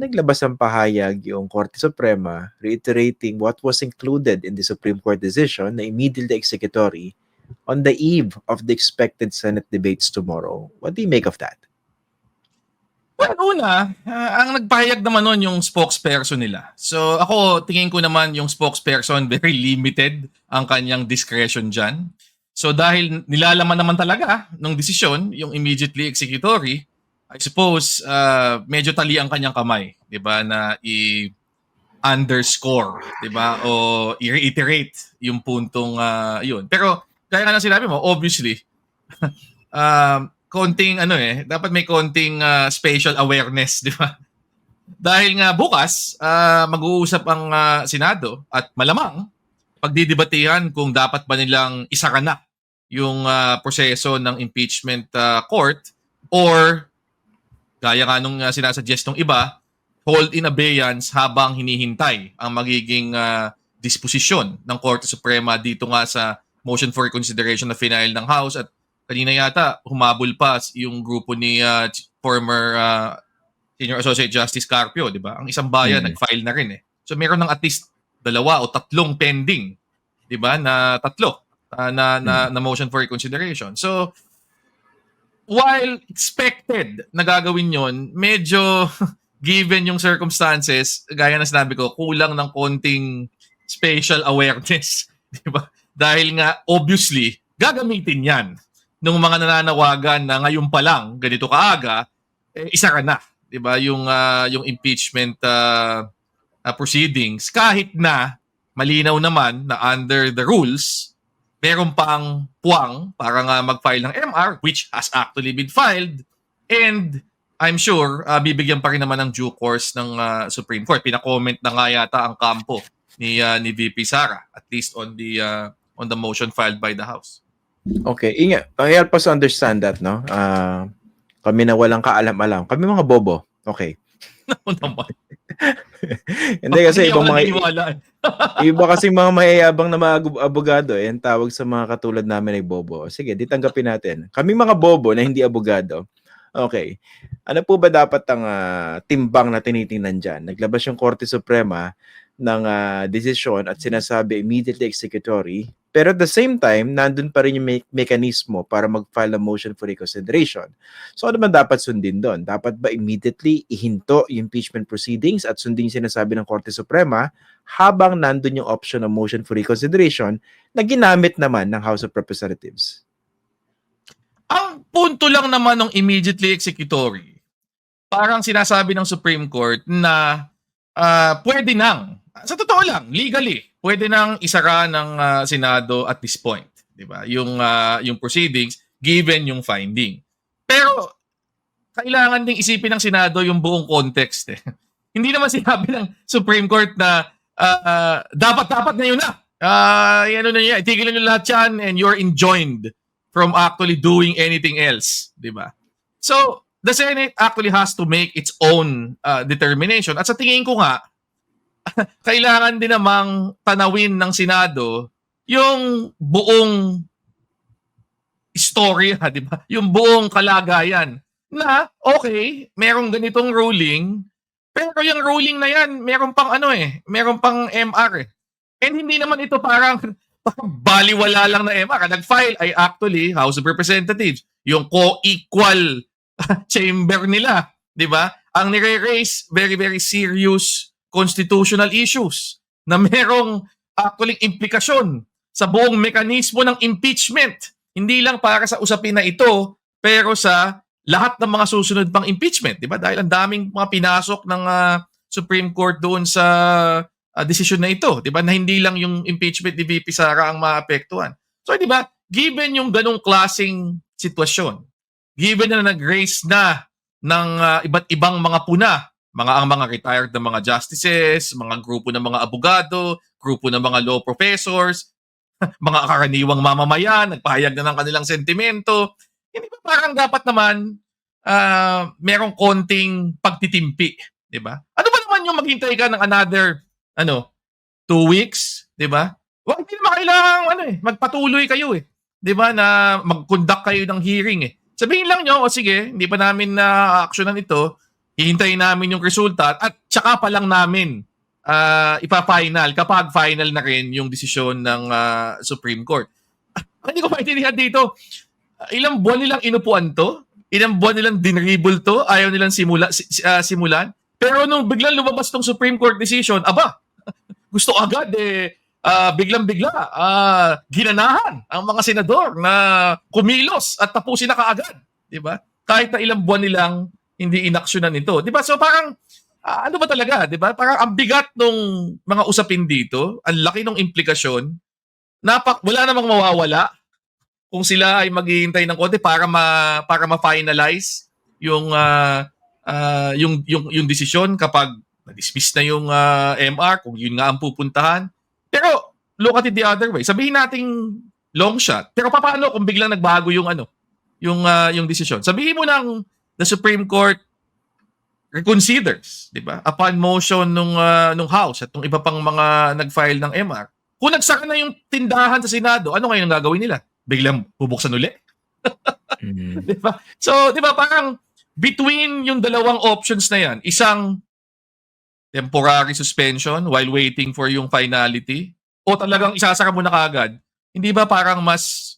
naglabas ng pahayag yung Korte Suprema reiterating what was included in the Supreme Court decision na immediately executory on the eve of the expected Senate debates tomorrow. What do you make of that? Well, una, ah, ang nagpahayag naman nun yung spokesperson nila. So ako, tingin ko naman yung spokesperson very limited ang kanyang discretion dyan. So dahil nilalaman naman talaga ng desisyon, yung immediately executory, I suppose ah, medyo tali ang kanyang kamay, 'di ba, na i underscore, 'di ba, o i-reiterate yung puntong ah, yun. Pero kaya nga na sinabi mo, obviously, um, konting ano eh, dapat may konting ah, spatial awareness, 'di ba? Dahil nga bukas, ah, mag-uusap ang ah, Senado at malamang pagdidebatehan kung dapat ba nilang isara na yung ah, proseso ng impeachment ah, court or gaya nga nung uh, sinasuggest ng iba, hold in abeyance habang hinihintay ang magiging ah, disposisyon ng Korte Suprema dito nga sa motion for reconsideration na final ng House at kanina yata humabol pa yung grupo ni Ch- former ah, Senior Associate Justice Carpio, di ba? Ang isang bayan Mm. nag-file na rin eh. So meron ng at least dalawa o tatlong pending, di ba? Na tatlo ah, na, na, na motion for reconsideration. So while expected na gagawin yon, medyo given yung circumstances, gaya na sinabi ko, kulang ng konting spatial awareness, di ba? Dahil nga obviously gagamitin 'yan ng mga nananawagan na ngayon pa lang ganito kaaga, eh, isa ka na, 'di ba? Yung ah, yung impeachment ah, ah, proceedings kahit na malinaw naman na under the rules meron pang puwang para nga mag-file ng MR which has actually been filed and I'm sure ah, bibigyan pa rin naman ng due course ng ah, Supreme Court. Pina-comment na nga yata ang kampo ni ah, ni VP Sara at least on the ah, on the motion filed by the House. Okay, inga, uh, help us understand that, no? Ah, kami na walang kaalam-alam. Kami mga bobo. Okay. Ano naman? Hindi kasi ibang mga naniniwala. iba kasi mga mayayabang na mga abo- abogado eh, ang tawag sa mga katulad namin ay bobo. Sige, di tanggapin natin. Kami mga bobo na hindi abogado. Okay. Ano po ba dapat ang ah, timbang na tinitingnan dyan? Naglabas yung Korte Suprema ng ah, desisyon at sinasabi immediately executory. Pero at the same time, nandun pa rin yung me- mekanismo para mag-file a motion for reconsideration. So ano ba dapat sundin doon? Dapat ba immediately ihinto yung impeachment proceedings at sundin yung sinasabi ng Korte Suprema habang nandun yung option ng motion for reconsideration na ginamit naman ng House of Representatives? Ang punto lang naman ng immediately executory, parang sinasabi ng Supreme Court na ah, pwede nang, sa totoo lang, legally, pwede nang isara ng ah, Senado at this point. Di ba? Yung, ah, yung proceedings, given yung finding. Pero, kailangan ding isipin ng Senado yung buong context. Eh. Hindi naman sinabi ng Supreme Court na ah, dapat-dapat na yun na. Ah, ano na yan, tigilan nyo lahat yan and you're enjoined from actually doing anything else, 'di ba? So, the Senate actually has to make its own uh, determination. At sa tingin ko nga, kailangan din namang tanawin ng Senado yung buong istorya, 'di ba? Yung buong kalagayan na okay, merong ganitong ruling, pero yung ruling na yan, meron pang ano eh, meron pang MR eh. And hindi naman ito parang parang baliwala lang na MR. Nag-file ay actually House of Representatives. Yung co-equal chamber nila. Di ba? Ang nire-raise very, very serious constitutional issues na merong actually implikasyon sa buong mekanismo ng impeachment. Hindi lang para sa usapin na ito, pero sa lahat ng mga susunod pang impeachment. Di ba? Dahil ang daming mga pinasok ng ah, Supreme Court doon sa uh, desisyon na ito, 'di ba? Na hindi lang yung impeachment ni VP Sara ang maapektuhan. So, 'di ba? Given yung ganong klasing sitwasyon, given na nag-raise na ng uh, iba't ibang mga puna, mga ang mga retired na mga justices, mga grupo ng mga abogado, grupo ng mga law professors, mga karaniwang mamamayan, nagpahayag na ng kanilang sentimento. Hindi ba parang dapat naman uh, merong konting pagtitimpi, 'di ba? Ano ba naman yung maghintay ka ng another ano, two weeks, di ba? Wag hindi naman kailangan, ano eh, magpatuloy kayo eh. Di ba, na mag-conduct kayo ng hearing eh. Sabihin lang nyo, o sige, hindi pa namin na actionan ito, hihintayin namin yung resulta at tsaka pa lang namin ah, ipa-final kapag final na rin yung desisyon ng ah, Supreme Court. Ah, hindi ko maintindihan dito. ilang buwan nilang inupuan to? Ilang buwan nilang dinribble to? Ayaw nilang simula, si- si- ah, simulan? Pero nung biglang lumabas tong Supreme Court decision, aba, gusto agad eh, ah, biglang-bigla, ah, ginanahan ang mga senador na kumilos at tapusin na kaagad. Di ba? Kahit na ilang buwan nilang hindi inaksyonan ito. Di ba? So parang, ah, ano ba talaga? Di ba? Parang ang bigat nung mga usapin dito, ang laki ng implikasyon, napak, wala namang mawawala kung sila ay maghihintay ng konti para ma para ma-finalize yung ah, ah, yung yung yung desisyon kapag na-dismiss na yung ah, MR kung yun nga ang pupuntahan. Pero look at it the other way. Sabihin nating long shot. Pero paano kung biglang nagbago yung ano, yung ah, yung desisyon? Sabihin mo ng the Supreme Court reconsiders, 'di ba? Upon motion nung ah, nung House at nung iba pang mga nag-file ng MR. Kung nagsara na yung tindahan sa Senado, ano ngayon ang gagawin nila? Biglang bubuksan uli? Mm. Di ba? So, di ba parang between yung dalawang options na yan, isang temporary suspension while waiting for yung finality o talagang isasara mo na kagad, hindi ba parang mas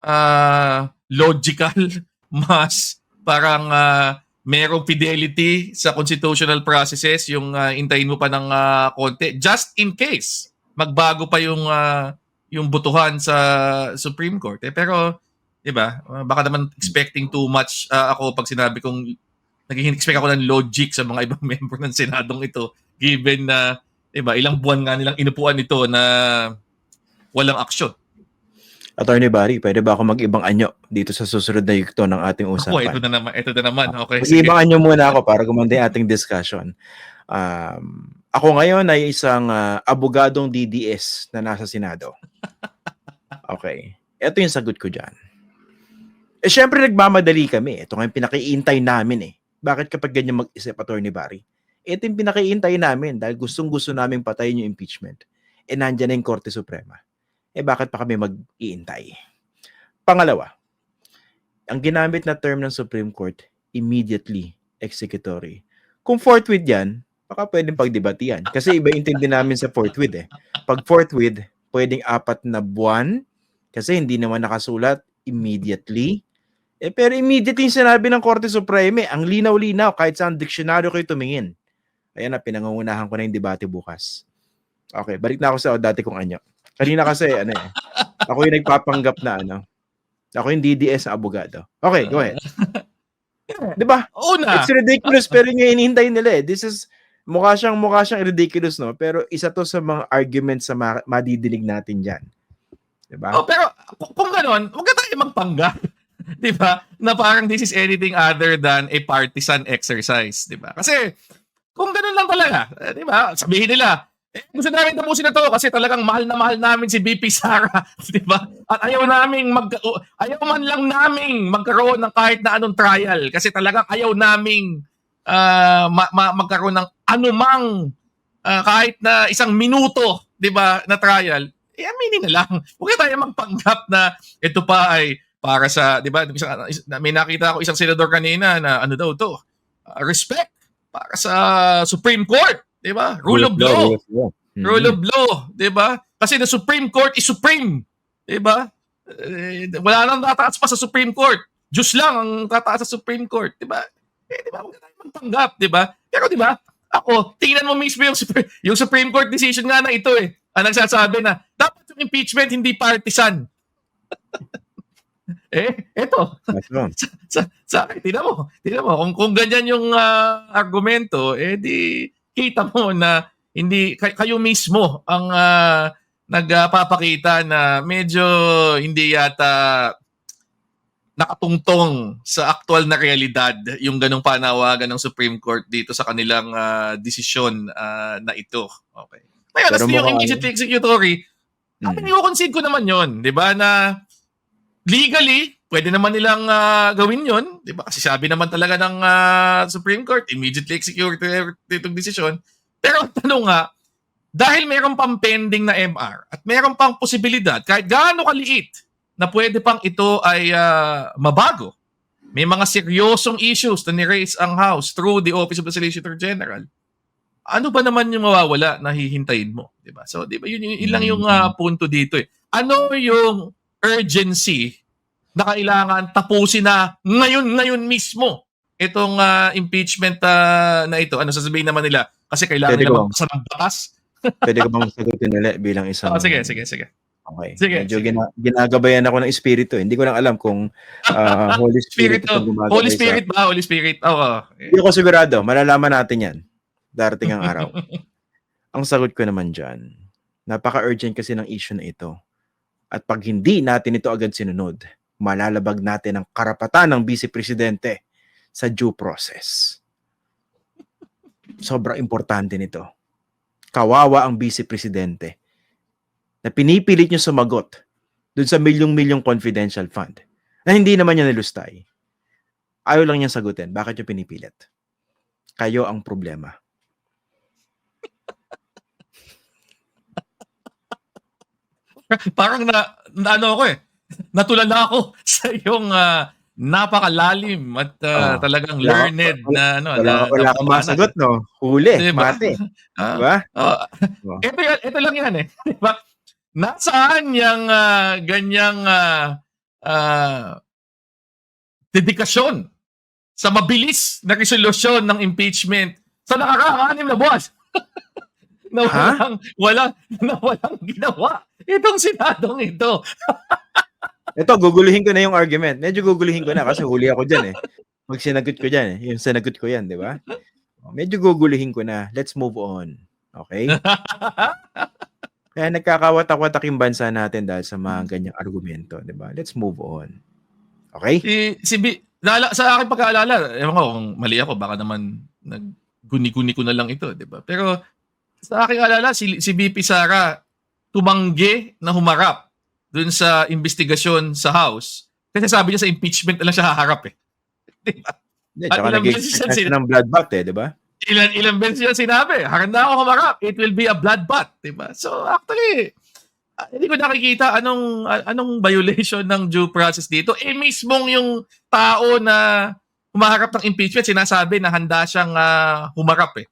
ah, logical, mas parang ah, merong fidelity sa constitutional processes yung ah, intayin mo pa ng ah, konti just in case magbago pa yung ah, yung butuhan sa Supreme Court. Eh, pero 'di ba? Uh, baka naman expecting too much uh, ako pag sinabi kong naging expect ako ng logic sa mga ibang member ng Senadong ito given na 'di ba, ilang buwan nga nilang inupuan ito na walang aksyon. Attorney Barry, pwede ba ako mag-ibang anyo dito sa susunod na yugto ng ating Ako, ito usapan? na naman, ito na naman. Okay, sige. Mag-ibang anyo muna ako para gumanda yung ating discussion. Um, ako ngayon ay isang ah, abogadong DDS na nasa Senado. Okay. Ito yung sagot ko dyan. Eh, syempre nagmamadali kami. Ito nga yung pinakiintay namin eh. Bakit kapag ganyan mag-isip, Attorney Barry? Ito yung pinakiintay namin dahil gustong-gusto namin patayin yung impeachment. Eh, nandyan na yung Korte Suprema. Eh, bakit pa kami mag-iintay? Pangalawa, ang ginamit na term ng Supreme Court, immediately executory. Kung forthwith yan, baka pwedeng pagdebatihan. Kasi iba intindi namin sa forthwith eh. Pag forthwith, pwedeng apat na buwan, kasi hindi naman nakasulat immediately. Eh, pero immediately sinabi ng Korte Supreme, ang linaw-linaw, kahit saan diksyonaryo kayo tumingin. Ayan na, pinangungunahan ko na yung debate bukas. Okay, balik na ako sa dati kong anyo. Kanina kasi, ano eh, ako yung nagpapanggap na ano, ako yung DDS na abogado. Okay, go ahead. Di ba? Una, It's ridiculous pero yung hinihintay nila eh. This is mukha siyang mukha siyang ridiculous no, pero isa to sa mga arguments sa ma- madidinig natin diyan. 'Di ba? oh, pero kung, gano'n, huwag ka tayo magpanggap. di ba? Na parang this is anything other than a partisan exercise. Di ba? Kasi kung gano'n lang talaga, eh, di ba? Sabihin nila, eh, gusto namin tapusin na to kasi talagang mahal na mahal namin si BP Sara, di ba? At ayaw naming mag ayaw man lang naming magkaroon ng kahit na anong trial kasi talagang ayaw naming ah, ma- ma- magkaroon ng anumang ah, kahit na isang minuto, di ba, na trial. Eh, aminin na lang. Huwag tayo magpanggap na ito pa ay para sa, di ba, may nakita ako isang senador kanina na ano daw to, ah, respect para sa Supreme Court, di ba? Rule of law. Rule of law. Mhm. Rule of law, 'di ba? Kasi the Supreme Court is supreme, 'di ba? Eh, wala nang tataas pa sa Supreme Court. Diyos lang ang tataas sa Supreme Court, 'di ba? Eh, 'di ba? Huwag na tayo magpanggap, 'di ba? Pero 'di ba? Ako, tingnan mo mismo yung, yung Supreme Court decision nga na ito eh. Ang nagsasabi na dapat yung impeachment hindi partisan. eh, eto, sa, sa akin, tingnan mo, tingnan mo, kung, kung ganyan yung ah, argumento, eh di kita mo na hindi kay- kayo mismo ang ah, nagpapakita na medyo hindi yata nakatungtong sa aktual na realidad yung ganong panawagan ng Supreme Court dito sa kanilang ah, desisyon ah, na ito. Okay. Ngayon, as yung immediately executory, Mm. mm. i-concede ko naman yon, di ba, na legally, pwede naman nilang ah, gawin yon, di ba? Kasi sabi naman talaga ng ah, Supreme Court, immediately execute itong desisyon. Pero ang tanong nga, dahil meron pang pending na MR at meron pang posibilidad, kahit gaano kaliit, na pwede pang ito ay ah, mabago, may mga seryosong issues na ni-raise ang House through the Office of the Solicitor General, ano ba naman yung mawawala na hihintayin mo? Di ba? So, di ba, yun, yun, yun lang yung ah, punto dito eh. Ano yung urgency na kailangan tapusin na ngayon, ngayon mismo itong ah, impeachment ah, na ito? Ano sasabihin naman nila? Kasi kailangan Pwede nila ko. magpasa ng batas? Pwede ka bang sagutin ulit bilang isang... Oh, sige, sige, sige. Okay. Sige, Medyo sige. Gina- ginagabayan ako ng espiritu. Hindi ko lang alam kung ah, Holy Spirit ang gumagabay Holy Spirit ba? Holy Spirit. Oo. Hindi ako sigurado. Malalaman natin yan. Darating ang araw. ang sagot ko naman dyan, napaka-urgent kasi ng issue na ito. At pag hindi natin ito agad sinunod, malalabag natin ang karapatan ng Vice Presidente sa due process. Sobrang importante nito. Kawawa ang Vice Presidente na pinipilit nyo sumagot dun sa milyong-milyong confidential fund na hindi naman niya nilustay. Ayaw lang niya sagutin. Bakit nyo pinipilit? Kayo ang problema. Parang na, na ano ako eh. Natulala ako sa iyong ah, napakalalim at ah, Ah, talagang wala- learned wala- na ano. Wala, na, wala kang masagot, no? Huli, Diba? mate. Ah, Diba? Oh. ito, ito lang yan eh. Diba? Nasaan yung ah, ganyang ah, ah, dedikasyon sa mabilis na resolusyon ng impeachment sa nakakaang anim na buwan? na walang, walang, na walang ginawa itong senadong ito. Ito, guguluhin ko na yung argument. Medyo guguluhin ko na kasi huli ako dyan eh. Pag sinagot ko dyan eh. Yung sinagot ko yan, di ba? Medyo guguluhin ko na. Let's move on. Okay? Kaya nagkakawatak-watak yung bansa natin dahil sa mga ganyang argumento, di ba? Let's move on. Okay? si, si B, naala, sa akin pagkaalala, ewan ko kung mali ako, baka naman nagguni-guni ko na lang ito, di ba? Pero sa aking alala, si, si BP Sara tumanggi na humarap dun sa investigasyon sa House. Kasi sabi niya sa impeachment na lang siya haharap eh. Di ba? Hindi, At ilang beses sila- ng bloodbath eh, di ba? Ilan, ilang beses niya sinabi, handa ako humarap, it will be a bloodbath. Di ba? So actually, ah, hindi ko nakikita anong ah, anong violation ng due process dito. Eh mismong yung tao na humaharap ng impeachment, sinasabi na handa siyang ah, humarap eh.